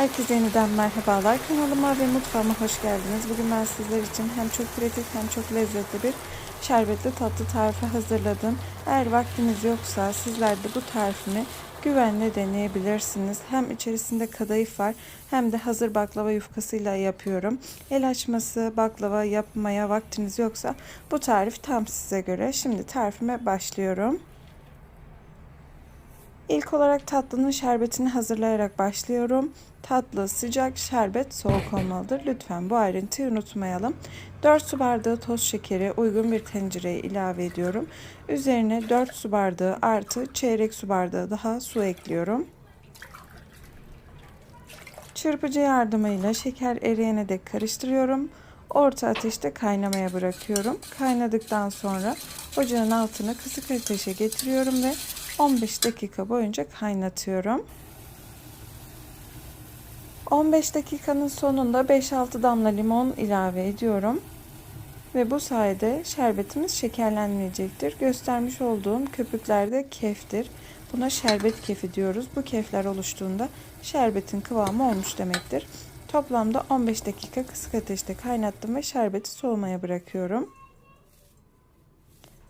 Herkese yeniden merhabalar. Kanalıma ve mutfağıma hoş geldiniz. Bugün ben sizler için hem çok pratik hem çok lezzetli bir şerbetli tatlı tarifi hazırladım. Eğer vaktiniz yoksa sizler de bu tarifimi güvenle deneyebilirsiniz. Hem içerisinde kadayıf var hem de hazır baklava yufkasıyla yapıyorum. El açması baklava yapmaya vaktiniz yoksa bu tarif tam size göre. Şimdi tarifime başlıyorum. İlk olarak tatlının şerbetini hazırlayarak başlıyorum. Tatlı, sıcak, şerbet soğuk olmalıdır. Lütfen bu ayrıntıyı unutmayalım. 4 su bardağı toz şekeri uygun bir tencereye ilave ediyorum. Üzerine 4 su bardağı artı çeyrek su bardağı daha su ekliyorum. Çırpıcı yardımıyla şeker eriyene dek karıştırıyorum. Orta ateşte kaynamaya bırakıyorum. Kaynadıktan sonra ocağın altını kısık ateşe getiriyorum ve 15 dakika boyunca kaynatıyorum. 15 dakikanın sonunda 5-6 damla limon ilave ediyorum. Ve bu sayede şerbetimiz şekerlenmeyecektir. Göstermiş olduğum köpükler de keftir. Buna şerbet kefi diyoruz. Bu kefler oluştuğunda şerbetin kıvamı olmuş demektir. Toplamda 15 dakika kısık ateşte kaynattım ve şerbeti soğumaya bırakıyorum.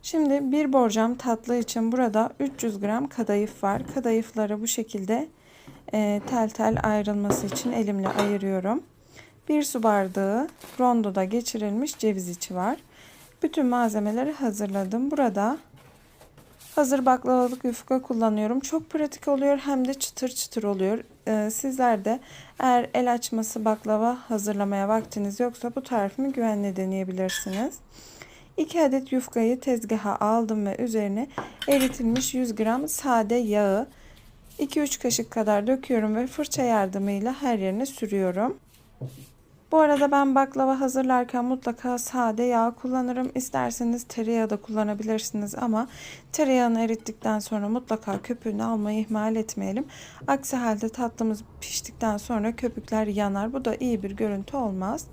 Şimdi bir borcam tatlı için burada 300 gram kadayıf var. Kadayıfları bu şekilde e, tel tel ayrılması için elimle ayırıyorum. Bir su bardağı rondoda geçirilmiş ceviz içi var. Bütün malzemeleri hazırladım. Burada hazır baklavalık yufka kullanıyorum. Çok pratik oluyor hem de çıtır çıtır oluyor. Ee, sizler de eğer el açması baklava hazırlamaya vaktiniz yoksa bu tarifimi güvenle deneyebilirsiniz. 2 adet yufkayı tezgaha aldım ve üzerine eritilmiş 100 gram sade yağı 2-3 kaşık kadar döküyorum ve fırça yardımıyla her yerine sürüyorum. Bu arada ben baklava hazırlarken mutlaka sade yağ kullanırım. İsterseniz tereyağı da kullanabilirsiniz ama tereyağını erittikten sonra mutlaka köpüğünü almayı ihmal etmeyelim. Aksi halde tatlımız piştikten sonra köpükler yanar. Bu da iyi bir görüntü olmaz.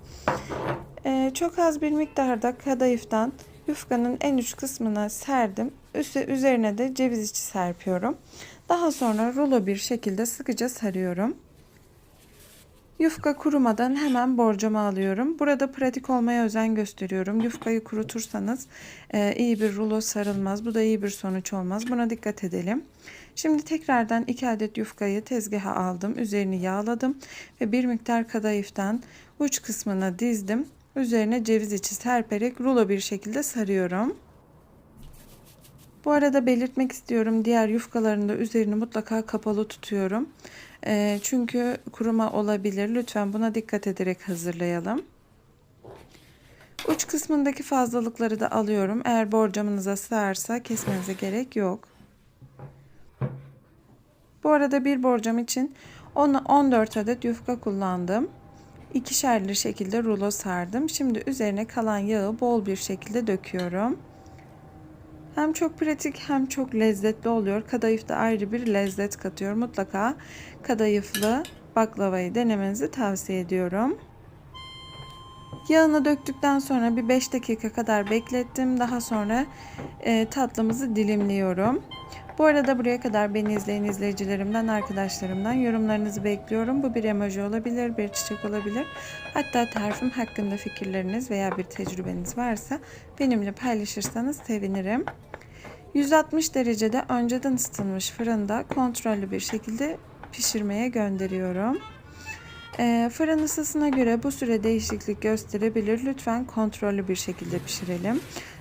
Ee, çok az bir miktarda kadayıftan yufkanın en uç kısmına serdim. Üstü, üzerine de ceviz içi serpiyorum. Daha sonra rulo bir şekilde sıkıca sarıyorum. Yufka kurumadan hemen borcama alıyorum. Burada pratik olmaya özen gösteriyorum. Yufkayı kurutursanız e, iyi bir rulo sarılmaz. Bu da iyi bir sonuç olmaz. Buna dikkat edelim. Şimdi tekrardan 2 adet yufkayı tezgaha aldım. Üzerini yağladım ve bir miktar kadayıftan uç kısmına dizdim. Üzerine ceviz içi serperek rulo bir şekilde sarıyorum. Bu arada belirtmek istiyorum diğer yufkaların da üzerini mutlaka kapalı tutuyorum. E, çünkü kuruma olabilir. Lütfen buna dikkat ederek hazırlayalım. Uç kısmındaki fazlalıkları da alıyorum. Eğer borcamınıza sığarsa kesmenize gerek yok. Bu arada bir borcam için 14 adet yufka kullandım. İkişerli şekilde rulo sardım. Şimdi üzerine kalan yağı bol bir şekilde döküyorum. Hem çok pratik hem çok lezzetli oluyor. Kadayıf da ayrı bir lezzet katıyor. Mutlaka kadayıflı baklavayı denemenizi tavsiye ediyorum. Yağını döktükten sonra bir 5 dakika kadar beklettim. Daha sonra e, tatlımızı dilimliyorum. Bu arada buraya kadar beni izleyen izleyicilerimden, arkadaşlarımdan yorumlarınızı bekliyorum. Bu bir emoji olabilir, bir çiçek olabilir. Hatta tarifim hakkında fikirleriniz veya bir tecrübeniz varsa benimle paylaşırsanız sevinirim. 160 derecede önceden ısıtılmış fırında kontrollü bir şekilde pişirmeye gönderiyorum. E, fırın ısısına göre bu süre değişiklik gösterebilir. Lütfen kontrollü bir şekilde pişirelim.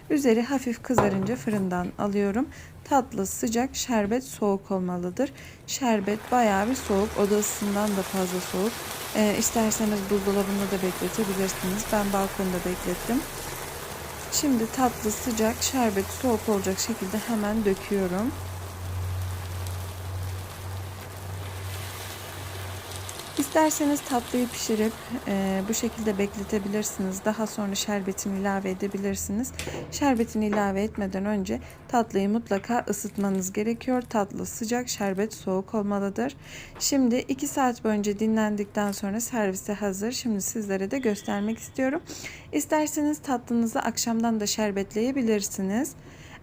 Üzeri hafif kızarınca fırından alıyorum. Tatlı, sıcak, şerbet soğuk olmalıdır. Şerbet bayağı bir soğuk. Oda ısısından da fazla soğuk. E, isterseniz buzdolabında da bekletebilirsiniz. Ben balkonda beklettim. Şimdi tatlı, sıcak, şerbet soğuk olacak şekilde hemen döküyorum. İsterseniz tatlıyı pişirip e, bu şekilde bekletebilirsiniz. Daha sonra şerbetini ilave edebilirsiniz. Şerbetini ilave etmeden önce tatlıyı mutlaka ısıtmanız gerekiyor. Tatlı sıcak, şerbet soğuk olmalıdır. Şimdi 2 saat boyunca dinlendikten sonra servise hazır. Şimdi sizlere de göstermek istiyorum. İsterseniz tatlınızı akşamdan da şerbetleyebilirsiniz.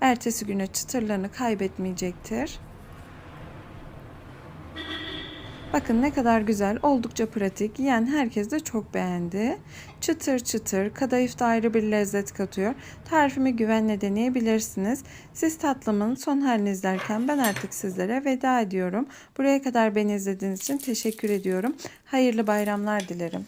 Ertesi güne çıtırlarını kaybetmeyecektir. Bakın ne kadar güzel, oldukça pratik. Yiyen herkes de çok beğendi. Çıtır çıtır, kadayıf da ayrı bir lezzet katıyor. Tarifimi güvenle deneyebilirsiniz. Siz tatlımın son halini izlerken ben artık sizlere veda ediyorum. Buraya kadar beni izlediğiniz için teşekkür ediyorum. Hayırlı bayramlar dilerim.